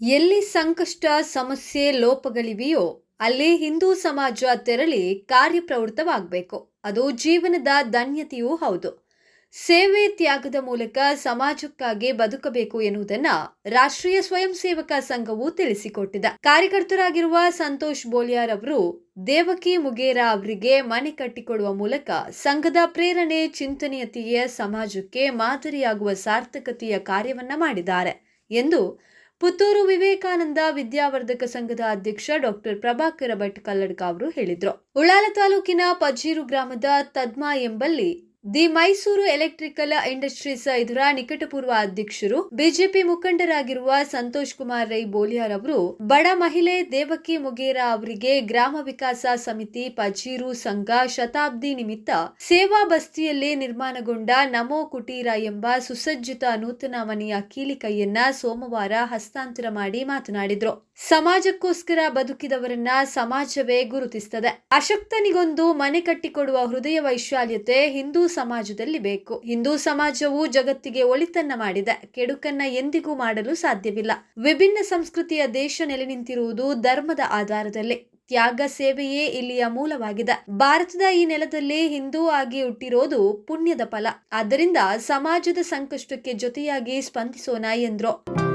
ಎಲ್ಲಿ ಸಂಕಷ್ಟ, ಸಮಸ್ಯೆ, ಲೋಪಗಳಿವೆಯೋ, ಅಲ್ಲಿ ಹಿಂದೂ ಸಮಾಜ ತೆರಳಿ ಕಾರ್ಯಪ್ರವೃತ್ತವಾಗಬೇಕು. ಅದು ಜೀವನದ ಧನ್ಯತೆಯೂ ಹೌದು. ಸೇವೆ ತ್ಯಾಗದ ಮೂಲಕ ಸಮಾಜಕ್ಕಾಗಿ ಬದುಕಬೇಕು ಎನ್ನುವುದನ್ನ ರಾಷ್ಟ್ರೀಯ ಸ್ವಯಂ ಸೇವಕ ಸಂಘವು ತಿಳಿಸಿಕೊಟ್ಟಿದೆ. ಕಾರ್ಯಕರ್ತರಾಗಿರುವ ಸಂತೋಷ್ ಬೋಲಿಯಾರ್ ಅವರು ದೇವಕಿ ಮುಗೇರ ಅವರಿಗೆ ಮನೆ ಕಟ್ಟಿಕೊಡುವ ಮೂಲಕ ಸಂಘದ ಪ್ರೇರಣೆ, ಚಿಂತನೀಯತೆಯ ಸಮಾಜಕ್ಕೆ ಮಾದರಿಯಾಗುವ ಸಾರ್ಥಕತೆಯ ಕಾರ್ಯವನ್ನ ಮಾಡಿದ್ದಾರೆ ಎಂದು ಪುತ್ತೂರು ವಿವೇಕಾನಂದ ವಿದ್ಯಾವರ್ಧಕ ಸಂಘದ ಅಧ್ಯಕ್ಷ ಡಾಕ್ಟರ್ ಪ್ರಭಾಕರ ಭಟ್ ಕಲ್ಲಡ್ಕ ಅವರು ಹೇಳಿದ್ರು. ಉಳ್ಳಾಲ ತಾಲೂಕಿನ ಪಜೀರು ಗ್ರಾಮದ ತದ್ಮಾ ಎಂಬಲ್ಲಿ ದಿ ಮೈಸೂರು ಎಲೆಕ್ಟ್ರಿಕಲ್ ಇಂಡಸ್ಟ್ರೀಸ್ ಇದರ ನಿಕಟಪೂರ್ವ ಅಧ್ಯಕ್ಷರು, ಬಿಜೆಪಿ ಮುಖಂಡರಾಗಿರುವ ಸಂತೋಷ್ ಕುಮಾರ್ ರೈ ಬೋಲಿಯಾರ್ ಅವರು, ಬಡ ಮಹಿಳೆ ದೇವಕಿ ಮುಗೇರ ಅವರಿಗೆ ಗ್ರಾಮ ವಿಕಾಸ ಸಮಿತಿ ಪಜೀರು ಸಂಘ ಶತಾಬ್ದಿ ನಿಮಿತ್ತ ಸೇವಾ ಬಸ್ತಿಯಲ್ಲಿ ನಿರ್ಮಾಣಗೊಂಡ ನಮೋ ಕುಟೀರ ಎಂಬ ಸುಸಜ್ಜಿತ ನೂತನ ಮನೆಯ ಕೀಲಿಕೈಯನ್ನ ಸೋಮವಾರ ಹಸ್ತಾಂತರ ಮಾಡಿ ಮಾತನಾಡಿದ್ರು. ಸಮಾಜಕ್ಕೋಸ್ಕರ ಬದುಕಿದವರನ್ನ ಸಮಾಜವೇ ಗುರುತಿಸ್ತದೆ. ಅಶಕ್ತನಿಗೊಂದು ಮನೆ ಕಟ್ಟಿಕೊಡುವ ಹೃದಯ ವೈಶಾಲ್ಯತೆ ಹಿಂದೂ ಸಮಾಜದಲ್ಲಿ ಬೇಕು. ಹಿಂದೂ ಸಮಾಜವು ಜಗತ್ತಿಗೆ ಒಳಿತನ್ನ ಮಾಡಿದೆ. ಕೆಡುಕನ್ನ ಎಂದಿಗೂ ಮಾಡಲು ಸಾಧ್ಯವಿಲ್ಲ. ವಿಭಿನ್ನ ಸಂಸ್ಕೃತಿಯ ದೇಶ ನೆಲೆ ನಿಂತಿರುವುದು ಧರ್ಮದ ಆಧಾರದಲ್ಲಿ. ತ್ಯಾಗ ಸೇವೆಯೇ ಇಲ್ಲಿಯ ಮೂಲವಾಗಿದೆ. ಭಾರತದ ಈ ನೆಲದಲ್ಲಿ ಹಿಂದೂ ಆಗಿ ಹುಟ್ಟಿರೋದು ಪುಣ್ಯದ ಫಲ. ಆದ್ದರಿಂದ ಸಮಾಜದ ಸಂಕಷ್ಟಕ್ಕೆ ಜೊತೆಯಾಗಿ ಸ್ಪಂದಿಸೋಣ ಎಂದ್ರು.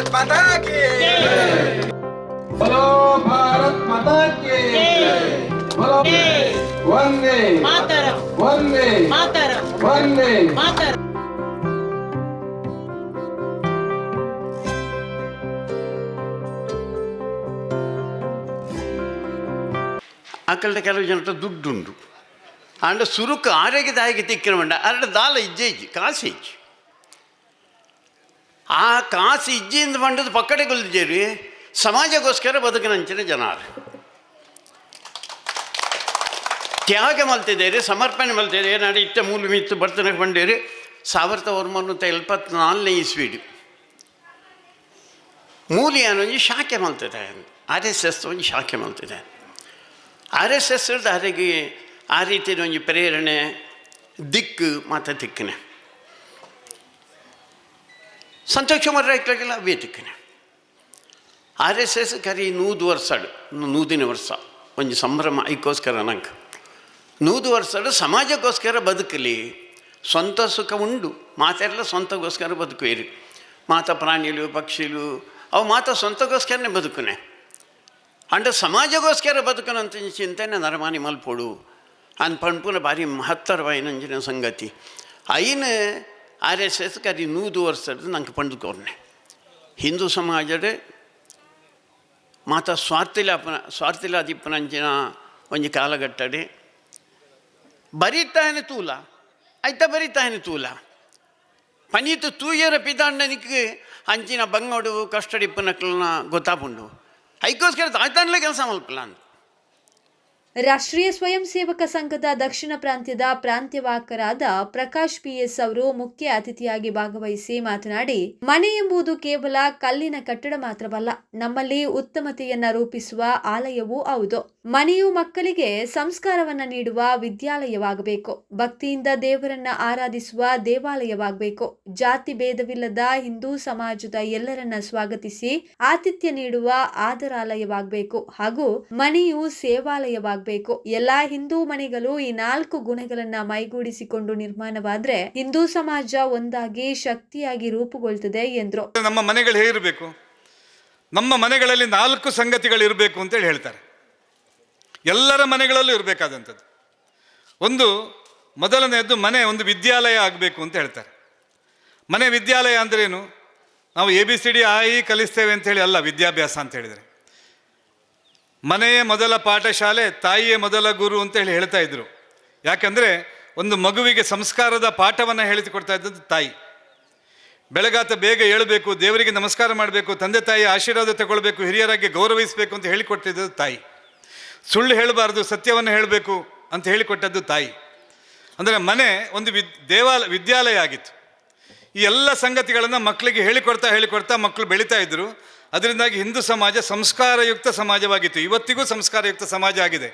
भारत माता की बोलो भारत माता की बोलो वंदे मातरम वंदे मातरम वंदे मातरम ಅಂಕಲ್ನ ಕೆಲವು ಜನರ ದುಡ್ಡುಂಡು ಆಂಡ ಸುರುಕು ಆರೋಗ್ಯದಾಯಕ ತಿಕ್ಕರಮಂಡ ಅರಡ ದಾಲ ಇಜ್ಜೆ ಇಜ್ಜಿ ಕಾಸು ಇಜ್ಜಿ. ಆ ಕಾಸು ಇಜ್ಜಿಯಿಂದ ಪಕ್ಕಡೆ ಗೊಲ್ದಿದ್ದೇರಿ ಸಮಾಜಕ್ಕೋಸ್ಕರ ಬದುಕಿನಂಚಿನ ಜನರು ತ್ಯಾಗ ಮಲ್ತಿದ್ದೀರಿ, ಸಮರ್ಪಣೆ ಮಲ್ತಿದ್ದೀರಿ ನಡೆ ಇತ್ತ ಮೂಲ ಮಿತ್ತು ಬರ್ತನೆ ಬಂಡೇರಿ ಸಾವಿರದ ಒಂಬೈನೂರ ಎಪ್ಪತ್ನಾಲ್ನೇ ಇಸ್ವೀಡು ಮೂಲಿ ಅನ್ನೊಂದು ಶಾಖೆ ಮಲ್ತಿದೆ. ಆರ್ ಎಸ್ ಎಸ್ ಒಂದು ಶಾಖೆ ಮಲ್ತಿದೆ. ಆರ್ ಎಸ್ ಎಸ್ ದಾರಿಗೆ ಆ ರೀತಿಯ ಒಂದು ಪ್ರೇರಣೆ, ದಿಕ್ಕು, ಮಾತ ದಿಕ್ಕನೆ. ಸಂತೋಷ್ ಕುಮಾರ್ ರೈಟ್ಲಾಗೆಲ್ಲ ಅವೇ ದಿಕ್ಕನೆ ಆರ್ ಎಸ್ ಎಸ್ ಕರಿ ನೂದು ವರ್ಷಡು ನೂದಿನ ವರ್ಷ ಒಂದು ಸಂಭ್ರಮ ಐಕೋಸ್ಕರ ನಂಗೆ. ನೂದು ವರ್ಷಡು ಸಮಾಜಕ್ಕೋಸ್ಕರ ಬದುಕಲಿ. ಸ್ವಂತ ಸುಖ ಉಂಡು ಮಾತೆಲ್ಲ ಸ್ವಂತಗೋಸ್ಕರ ಬದುಕುವೇರಿ. ಮಾತ ಪ್ರಾಣಿಲು, ಪಕ್ಷಿಲು, ಅವು ಮಾತ ಸ್ವಂತಕ್ಕೋಸ್ಕರನೇ ಬದುಕುನೆ. ಅಂಡ ಸಮಾಜಗೋಸ್ಕರ ಬದುಕನಂತ ಚಿಂತನೆ ನರಮಾನಿ ಮಲ್ಪೊಡು. ಅನ್ ಪಣ್ಪುನ ಭಾರಿ ಮಹತ್ತರವಾಯಿನಂಜಿನ ಸಂಗತಿ. ಐನ ಆರ್ ಎಸ್ ಎಸ್ ಕರಿ ನೂದು ವರ್ಷದ ನಂಗೆ ಪಂಡುಕೋರ್ನೆ ಹಿಂದೂ ಸಮಾಜದ ಮಾತ ಸ್ವಾರ್ಥಿಲಾಪನ ಸ್ವಾರ್ಥಿಲಾದಿಪ್ಪನಂಚಿನ ಒಂಜಿ ಕಾಲಘಟ್ಟಡೆ ಬರೀತಾನೆ ತೂಲ ಐತ ಬರೀತಾನೆ ತೂಲ. ಪನೀತು ತೂಯರ ಪಿತಾಂಡನಿಗೆ ಅಂಚಿನ ಬಂಗೋಡು ಕಷ್ಟಡಿಪ್ಪನಕ್ಲನ್ನ ಗೊತ್ತಾಪುಂಡು. ಐಕೋಸ್ಕರ ತಾಯ್ತಾನ್ಲೆ ಕೆಲಸ ಮಲ್ಪಲ್ಲ ಅಂತ. ರಾಷ್ಟ್ರೀಯ ಸ್ವಯಂ ಸೇವಕ ಸಂಘದ ದಕ್ಷಿಣ ಪ್ರಾಂತ್ಯದ ಪ್ರಾಂತ್ಯವಾಕರಾದ ಪ್ರಕಾಶ್ ಪಿಎಸ್ ಅವರು ಮುಖ್ಯ ಅತಿಥಿಯಾಗಿ ಭಾಗವಹಿಸಿ ಮಾತನಾಡಿ, ಮನೆ ಎಂಬುದು ಕೇವಲ ಕಲ್ಲಿನ ಕಟ್ಟಡ ಮಾತ್ರವಲ್ಲ, ನಮ್ಮಲ್ಲಿ ಉತ್ತಮತೆಯನ್ನ ರೂಪಿಸುವ ಆಲಯವೂ ಹೌದು. ಮನೆಯು ಮಕ್ಕಳಿಗೆ ಸಂಸ್ಕಾರವನ್ನ ನೀಡುವ ವಿದ್ಯಾಲಯವಾಗಬೇಕು. ಭಕ್ತಿಯಿಂದ ದೇವರನ್ನ ಆರಾಧಿಸುವ ದೇವಾಲಯವಾಗಬೇಕು. ಜಾತಿ ಭೇದವಿಲ್ಲದ ಹಿಂದೂ ಸಮಾಜದ ಎಲ್ಲರನ್ನ ಸ್ವಾಗತಿಸಿ ಆತಿಥ್ಯ ನೀಡುವ ಆದರಾಲಯವಾಗಬೇಕು ಹಾಗೂ ಮನೆಯು ಸೇವಾಲಯವಾಗಬೇಕು. ಎಲ್ಲಾ ಹಿಂದೂ ಮನೆಗಳು ಈ ನಾಲ್ಕು ಗುಣಗಳನ್ನ ಮೈಗೂಡಿಸಿಕೊಂಡು ನಿರ್ಮಾಣವಾದ್ರೆ ಹಿಂದೂ ಸಮಾಜ ಒಂದಾಗಿ ಶಕ್ತಿಯಾಗಿ ರೂಪುಗೊಳ್ತದೆ ಎಂದ್ರು. ನಮ್ಮ ಮನೆಗಳು ಹೇಗಿರಬೇಕು? ನಮ್ಮ ಮನೆಗಳಲ್ಲಿ ನಾಲ್ಕು ಸಂಗತಿಗಳು ಇರಬೇಕು ಅಂತೇಳಿ ಹೇಳ್ತಾರೆ. ಎಲ್ಲರ ಮನೆಗಳಲ್ಲೂ ಇರಬೇಕಾದಂಥದ್ದು. ಒಂದು, ಮೊದಲನೆಯದ್ದು ಮನೆ ಒಂದು ವಿದ್ಯಾಲಯ ಆಗಬೇಕು ಅಂತ ಹೇಳ್ತಾರೆ. ಮನೆ ವಿದ್ಯಾಲಯ ಅಂದ್ರೇನು? ನಾವು ಎ ಬಿ ಸಿ ಡಿ ಆಯಿ ಕಲಿಸ್ತೇವೆ ಅಂತ ಹೇಳಿ ಅಲ್ಲ ವಿದ್ಯಾಭ್ಯಾಸ ಅಂತ ಹೇಳಿದರೆ. ಮನೆಯೇ ಮೊದಲ ಪಾಠಶಾಲೆ ತಾಯಿಯೇ ಮೊದಲ ಗುರು ಅಂತ ಹೇಳಿ ಹೇಳ್ತಾ ಇದ್ರು. ಯಾಕಂದರೆ ಒಂದು ಮಗುವಿಗೆ ಸಂಸ್ಕಾರದ ಪಾಠವನ್ನು ಹೇಳಿಕೊಡ್ತಾ ಇದ್ದದ್ದು ತಾಯಿ. ಬೆಳಗಾತ ಬೇಗ ಏಳಬೇಕು, ದೇವರಿಗೆ ನಮಸ್ಕಾರ ಮಾಡಬೇಕು, ತಂದೆ ತಾಯಿ ಆಶೀರ್ವಾದ ತಗೊಳ್ಬೇಕು, ಹಿರಿಯರಾಗಿ ಗೌರವಿಸಬೇಕು ಅಂತ ಹೇಳಿಕೊಟ್ಟಿದ್ದು ತಾಯಿ. ಸುಳ್ಳು ಹೇಳಬಾರ್ದು, ಸತ್ಯವನ್ನು ಹೇಳಬೇಕು ಅಂತ ಹೇಳಿಕೊಟ್ಟದ್ದು ತಾಯಿ. ಅಂದರೆ ಮನೆ ಒಂದು ವಿದ್, ದೇವಾಲ, ವಿದ್ಯಾಲಯ ಆಗಿತ್ತು. ಈ ಎಲ್ಲ ಸಂಗತಿಗಳನ್ನು ಮಕ್ಕಳಿಗೆ ಹೇಳಿಕೊಡ್ತಾ ಹೇಳಿಕೊಡ್ತಾ ಮಕ್ಕಳು ಬೆಳೀತಾ ಇದ್ದರು ಅದರಿಂದಾಗಿ ಹಿಂದೂ ಸಮಾಜ ಸಂಸ್ಕಾರಯುಕ್ತ ಸಮಾಜವಾಗಿತ್ತು. ಇವತ್ತಿಗೂ ಸಂಸ್ಕಾರಯುಕ್ತ ಸಮಾಜ ಆಗಿದೆ.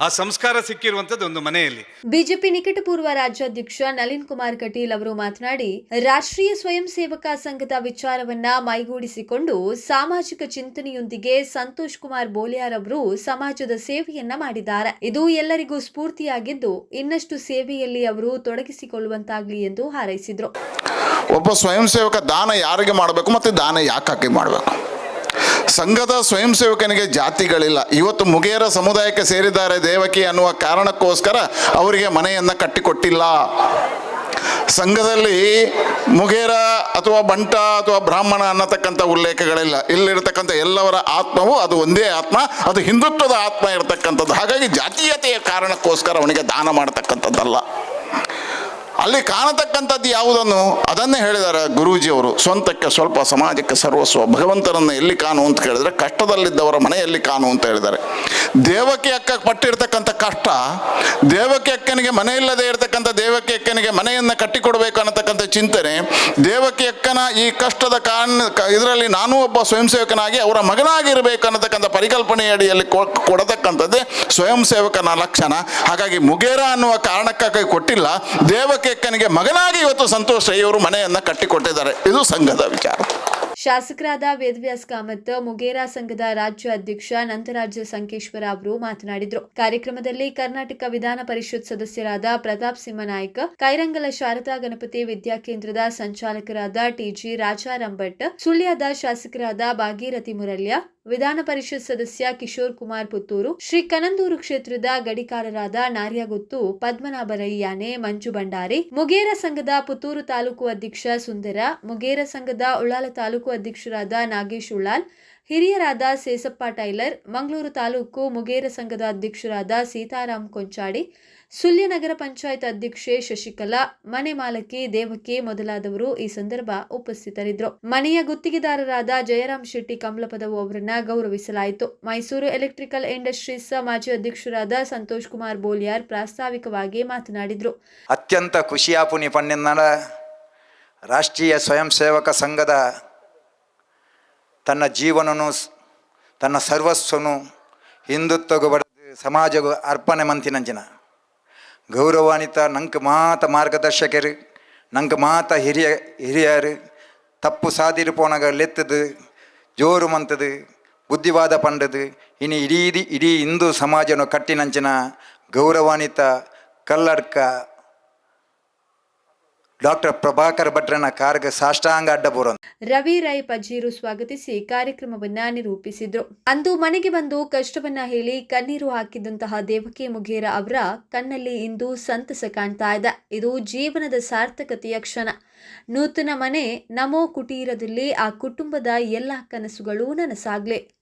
ಆ ಸಂಸ್ಕಾರ ಸಿಕ್ಕಿರುವಂತದ್ದು ಒಂದು ಮನೆಯಲ್ಲಿ. ಬಿಜೆಪಿ ನಿಕಟ ಪೂರ್ವ ರಾಜ್ಯಾಧ್ಯಕ್ಷ ನಳಿನ್ ಕುಮಾರ್ ಕಟೀಲ್ ಅವರು ಮಾತನಾಡಿ ರಾಷ್ಟ್ರೀಯ ಸ್ವಯಂ ಸೇವಕ ಸಂಘದ ವಿಚಾರವನ್ನ ಮೈಗೂಡಿಸಿಕೊಂಡು ಸಾಮಾಜಿಕ ಚಿಂತನೆಯೊಂದಿಗೆ ಸಂತೋಷ್ ಕುಮಾರ್ ಬೋಲಿಯಾರ್ ಅವರು ಸಮಾಜದ ಸೇವೆಯನ್ನ ಮಾಡಿದ್ದಾರೆ. ಇದು ಎಲ್ಲರಿಗೂ ಸ್ಫೂರ್ತಿಯಾಗಿದ್ದು ಇನ್ನಷ್ಟು ಸೇವೆಯಲ್ಲಿ ಅವರು ತೊಡಗಿಸಿಕೊಳ್ಳುವಂತಾಗ್ಲಿ ಎಂದು ಹಾರೈಸಿದ್ರು. ಒಬ್ಬ ಸ್ವಯಂ ಸೇವಕ ದಾನ ಯಾರಿಗೆ ಮಾಡಬೇಕು ಮತ್ತೆ ದಾನ ಯಾಕಾಗಿ ಮಾಡಬೇಕು? ಸಂಘದ ಸ್ವಯಂ ಸೇವಕನಿಗೆ ಜಾತಿಗಳಿಲ್ಲ. ಇವತ್ತು ಮುಗೇರ ಸಮುದಾಯಕ್ಕೆ ಸೇರಿದ್ದಾರೆ ದೇವಕಿ ಅನ್ನುವ ಕಾರಣಕ್ಕೋಸ್ಕರ ಅವರಿಗೆ ಮನೆಯನ್ನು ಕಟ್ಟಿಕೊಟ್ಟಿಲ್ಲ. ಸಂಘದಲ್ಲಿ ಮುಗೇರ ಅಥವಾ ಬಂಟ ಅಥವಾ ಬ್ರಾಹ್ಮಣ ಅನ್ನತಕ್ಕಂಥ ಉಲ್ಲೇಖಗಳಿಲ್ಲ. ಇಲ್ಲಿರ್ತಕ್ಕಂಥ ಎಲ್ಲವರ ಆತ್ಮವು ಅದು ಒಂದೇ ಆತ್ಮ, ಅದು ಹಿಂದುತ್ವದ ಆತ್ಮ ಇರತಕ್ಕಂಥದ್ದು. ಹಾಗಾಗಿ ಜಾತೀಯತೆಯ ಕಾರಣಕ್ಕೋಸ್ಕರ ಅವನಿಗೆ ದಾನ ಮಾಡತಕ್ಕಂಥದ್ದಲ್ಲ. ಅಲ್ಲಿ ಕಾಣತಕ್ಕಂಥದ್ದು ಯಾವುದನ್ನು? ಅದನ್ನೇ ಹೇಳಿದ್ದಾರೆ ಗುರೂಜಿಯವರು. ಸ್ವಂತಕ್ಕೆ ಸ್ವಲ್ಪ ಸಮಾಜಕ್ಕೆ ಸರ್ವಸ್ವ ಭಗವಂತನನ್ನು ಎಲ್ಲಿ ಕಾಣು ಅಂತ ಕೇಳಿದ್ರೆ ಕಷ್ಟದಲ್ಲಿದ್ದವರ ಮನೆಯಲ್ಲಿ ಕಾಣು ಅಂತ ಹೇಳಿದ್ದಾರೆ. ದೇವಕಿ ಅಕ್ಕ ಪಟ್ಟಿರ್ತಕ್ಕಂಥ ಕಷ್ಟ, ದೇವಕಿ ಅಕ್ಕನಿಗೆ ಮನೆ ಇಲ್ಲದೆ ಇರತಕ್ಕಂಥ, ದೇವಕಿ ಅಕ್ಕನಿಗೆ ಮನೆಯನ್ನು ಕಟ್ಟಿಕೊಡಬೇಕು ಅನ್ನತಕ್ಕಂಥ ಚಿಂತನೆ, ದೇವಕಿ ಅಕ್ಕನ ಈ ಕಷ್ಟದ ಕಾರಣ, ಇದರಲ್ಲಿ ನಾನು ಒಬ್ಬ ಸ್ವಯಂ ಸೇವಕನಾಗಿ ಅವರ ಮಗನಾಗಿರಬೇಕು ಅನ್ನತಕ್ಕಂಥ ಪರಿಕಲ್ಪನೆ ಅಡಿಯಲ್ಲಿ ಕೊ- ಕೊಡತಕ್ಕಂಥದ್ದೇ ಸ್ವಯಂ ಸೇವಕನ ಲಕ್ಷಣ. ಹಾಗಾಗಿ ಮುಗೇರ ಅನ್ನುವ ಕಾರಣಕ್ಕಾಗಿ ಕೊಟ್ಟಿಲ್ಲ, ದೇವಕಿ ಅಕ್ಕನಿಗೆ ಮಗನಾಗಿ ಇವತ್ತು ಸಂತೋಷ, ಇವರು ಮನೆಯನ್ನು ಕಟ್ಟಿಕೊಟ್ಟಿದ್ದಾರೆ. ಇದು ಸಂಘದ ವಿಚಾರ. ಶಾಸಕರಾದ ವೇದವ್ಯಾಸ್ ಕಾಮತ್, ಮುಗೇರಾ ಸಂಘದ ರಾಜ್ಯ ಅಧ್ಯಕ್ಷ ನಂತರಾಜ ಸಂಕೇಶ್ವರ ಅವರು ಮಾತನಾಡಿದರು. ಕಾರ್ಯಕ್ರಮದಲ್ಲಿ ಕರ್ನಾಟಕ ವಿಧಾನ ಪರಿಷತ್ ಸದಸ್ಯರಾದ ಪ್ರತಾಪ್ ಸಿಂಹ ನಾಯ್ಕ ಕೈರಂಗಲ ಶಾರದಾ ಗಣಪತಿ ವಿದ್ಯಾಕೇಂದ್ರದ ಸಂಚಾಲಕರಾದ ಟಿಜಿ ರಾಜಾರಾಮ್ ಭಟ್ ಸುಳ್ಯದ ಶಾಸಕರಾದ ಭಾಗೀರಥಿ ಮುರಳ್ಯ ವಿಧಾನ ಪರಿಷತ್ ಸದಸ್ಯ ಕಿಶೋರ್ ಕುಮಾರ್ ಪುತ್ತೂರು, ಶ್ರೀ ಕನಂದೂರು ಕ್ಷೇತ್ರದ ಗಡಿಕಾರರಾದ ನಾರ್ಯಗುತ್ತು, ಪದ್ಮನಾಭರಯ್ಯಾನೆ, ಮಂಜು ಭಂಡಾರಿ, ಮುಗೇರ ಸಂಘದ ಪುತ್ತೂರು ತಾಲೂಕು ಅಧ್ಯಕ್ಷ ಸುಂದರ, ಮುಗೇರ ಸಂಘದ ಉಳ್ಳಾಲ ತಾಲೂಕು ಅಧ್ಯಕ್ಷರಾದ ನಾಗೇಶ್ ಉಳ್ಳಾಲ್ ಹಿರಿಯರಾದ ಸೇಸಪ್ಪ ಟೈಲರ್, ಮಂಗಳೂರು ತಾಲೂಕು ಮುಗೇರ ಸಂಘದ ಅಧ್ಯಕ್ಷರಾದ ಸೀತಾರಾಮ್ ಕೊಂಚಾಡಿ ಸುಲ್ಯನಗರ ಪಂಚಾಯತ್ ಅಧ್ಯಕ್ಷೆ ಶಶಿಕಲಾ, ಮನೆ ಮಾಲಕಿ ದೇವಕಿ ಮೊದಲಾದವರು ಈ ಸಂದರ್ಭ ಉಪಸ್ಥಿತರಿದ್ದರು. ಮನೆಯ ಗುತ್ತಿಗೆದಾರರಾದ ಜಯರಾಮ್ ಶೆಟ್ಟಿ ಕಮಲಪದವು ಅವರನ್ನ ಗೌರವಿಸಲಾಯಿತು. ಮೈಸೂರು ಎಲೆಕ್ಟ್ರಿಕಲ್ ಇಂಡಸ್ಟ್ರೀಸ್ ಮಾಜಿ ಅಧ್ಯಕ್ಷರಾದ ಸಂತೋಷ್ ಕುಮಾರ್ ಬೋಲಿಯಾರ್ ಪ್ರಾಸ್ತಾವಿಕವಾಗಿ ಮಾತನಾಡಿದರು. ಅತ್ಯಂತ ಖುಷಿಯಾಪುನಿ ಪಣ್ಣಿನ ರಾಷ್ಟ್ರೀಯ ಸ್ವಯಂ ಸೇವಕ ಸಂಘದ ತನ್ನ ಜೀವನನು, ತನ್ನ ಸರ್ವಸ್ವನು ಹಿಂದುತ್ವಗೂ ಬಡ ಸಮಾಜಗೂ ಅರ್ಪಣೆ ಮಂತಿನಂಚಿನ. ಗೌರವಾನ್ವಿತ ನಂಕ ಮಾತ ಮಾರ್ಗದರ್ಶಕರು, ನಂಕ ಮಾತ ಹಿರಿಯ, ಹಿರಿಯರು, ತಪ್ಪು ಸಾದಿರು ಪೋಣಗಳೆತ್ತದು ಜೋರು ಮಂತದು, ಬುದ್ಧಿವಾದ ಪಂಡದು ಇನ್ನು ಇಡೀ ಇಡೀ ಹಿಂದೂ ಸಮಾಜನು ಕಟ್ಟಿನಂಚಿನ ಗೌರವಾನ್ವಿತ ಕಲ್ಲಡ್ಕ ಡಾಕ್ಟರ್ ಪ್ರಭಾಕರ್ ಭಟ್ರನ ಕಾರ್ಗ ಸಾಷ್ಟಾಂಗ ರವಿ ರೈ ಪಜೀರು ಸ್ವಾಗತಿಸಿ ಕಾರ್ಯಕ್ರಮವನ್ನ ನಿರೂಪಿಸಿದ್ರು. ಅಂದು ಮನೆಗೆ ಬಂದು ಕಷ್ಟವನ್ನ ಹೇಳಿ ಕಣ್ಣೀರು ಹಾಕಿದಂತಹ ದೇವಕಿ ಮುಗೇರ ಅವರ ಕಣ್ಣಲ್ಲಿ ಇಂದು ಸಂತಸ ಕಾಣ್ತಾ ಇದೆ. ಇದು ಜೀವನದ ಸಾರ್ಥಕತೆಯ ಕ್ಷಣ. ನೂತನ ಮನೆ, ನಮೋ ಕುಟೀರದಲ್ಲಿ ಆ ಕುಟುಂಬದ ಎಲ್ಲ ಕನಸುಗಳು ನನಸಾಗ್ಲಿ.